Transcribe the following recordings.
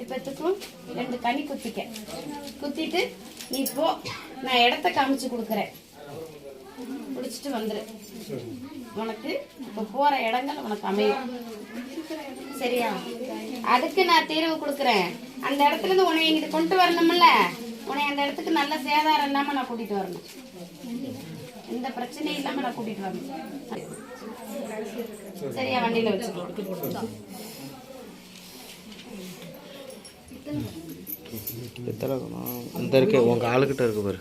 ரெண்டு பேத்துக்கும் ரெண்டு கனி குத்திக்க. குத்திட்டு நீ போ நான் இடத்த காமிச்சு கொடுக்குறேன். பிடிச்சிட்டு வந்துரு. உனக்கு இப்போ போற இடங்கள் உனக்கு அமையும். சரியா? அதுக்கு நான் தீர்வு கொடுக்குறேன். அந்த இடத்துல இருந்து உன்னை இங்கிட்டு கொண்டு வரணும்ல? உன்னை அந்த இடத்துக்கு நல்ல சேதாரம் இல்லாம நான் கூட்டிட்டு வரணும். எந்த பிரச்சனையும் இல்லாம நான் கூட்டிட்டு வரணும். சரியா? வண்டியில வச்சுக்கலாம் எத்தனை? இந்த இருக்கு உங்க ஆளுகிட்ட இருக்கு பாரு.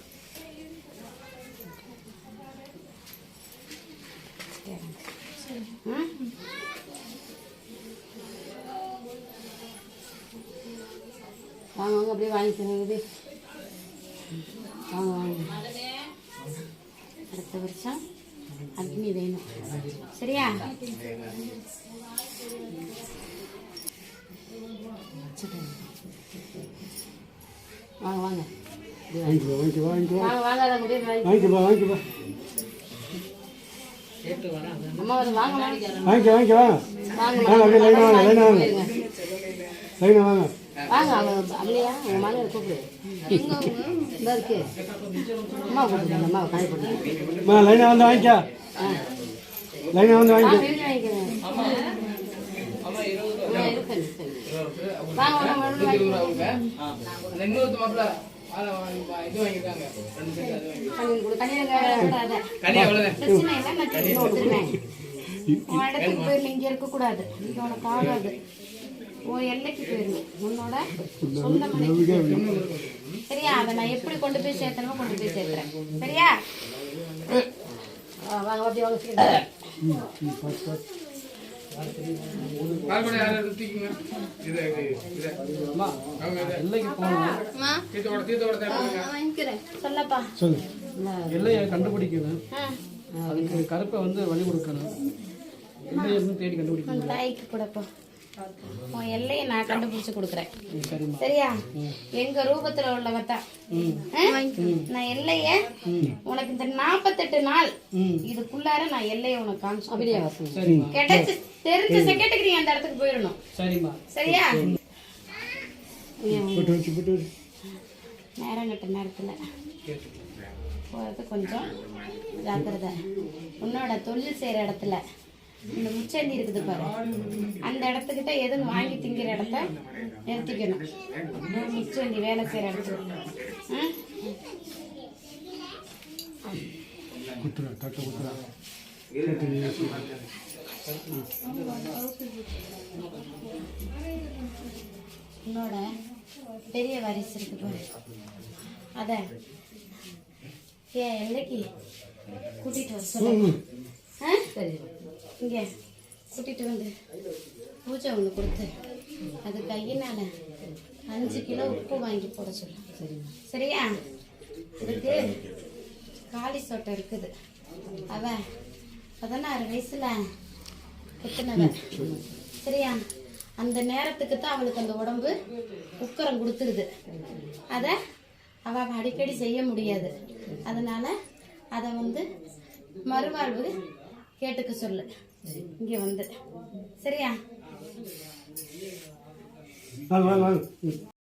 வாங்க அப்படியே வாங்கிக்கிறேன் வாங்க வாங்க. அடுத்த வருஷம் அக்னி வேணும். சரியா? வாங்க வாங்க. வாங்கிக்கோ வாங்கிக்கோ வாங்கிக்கோ. வாங்கிக்கப்பா வாங்கிக்கப்பா அம்மா வந்து வாங்க வாங்க. வாங்கிக்கோ வாங்கிக்கோ வாங்க வாங்க அப்படியே லைனாக வாங்க. லைனாக வாங்க. லைனாக வாங்க. வாங்க அவங்க அப்படியா? உங்க மகளை கூப்பிடு. இந்த இருக்கு. அம்மா கூப்பிடுங்க அம்மா காய் அம்மா லைனாக வந்து வாங்கிக்கோ. லைனாக வந்து வாங்கிக்கோ. வாங்க, வாங்க, வாங்க, வாங்க. நான் இடத்துக்கு இங்க இருக்கக்கூடாது. இங்க உனக்கு ஆகாது. உன் எல்லைக்கு போயிரு. உன்னோட சொந்த சரியா அதை நான் எப்படி கொண்டு போய் சேர்த்தனமோ கொண்டு போய் சேர்த்துறேன் சரியா வாங்க அப்படியே வாங்க எல்லையை கண்டுபிடிக்கணும் அதுக்கு கருப்பை வந்து வழி கொடுக்கணும். எல்லையை தேடி கண்டுபிடிக்கணும். உன் எல்லையை நான் கண்டுபிடிச்சு கொடுக்குறேன். சரியா? எங்க ரூபத்துல உள்ளவ தான்? நான் எல்லைய உனக்கு இந்த நாற்பத்தெட்டு நாள் இதுக்குள்ளார நான் எல்லைய உனக்கு காமிச்சு அப்படியே? சரிம்மா கிடைச்சு தெரிஞ்ச செகண்டுக்கு நீ அந்த இடத்துக்கு போயிடணும். சரியா? நேரம் கட்ட நேரத்துல போகிறது கொஞ்சம் ஜாக்கிரதை. உன்னோட தொழில் செய்கிற இடத்துல இந்த முச்சந்தி இருக்குது பாரு. அந்த இடத்துக்கிட்ட எதுவும் வாங்கி திங்கிற இடத்த நிறுத்திக்கணும். முச்சந்தி வேலை செய்கிற இடத்துல உன்னோட பெரிய வாரிசு இருக்கு பாரு. அத ஏன் எல்லைக்கு கூட்டிட்டு வர சொல்லு ஆ? இங்க. கூட்டிட்டு வந்து. பூஜை ஒன்று கொடுத்து. அது கையினால அஞ்சு கிலோ உப்பு வாங்கி போட சொல்லு. சரியா? இதுக்கு காளி சொட்டை இருக்குது. அவ பதினாறு வயசுல குத்துனவ. சரியா? அந்த நேரத்துக்கு தான் அவளுக்கு அந்த உடம்பு உக்கரம் கொடுத்துருது. அதை அவ அடிக்கடி செய்ய முடியாது. அதனால அதை வந்து மறுவாழ்வு கேட்டுக்க சொல்லு. இங்க வந்து. சரியா?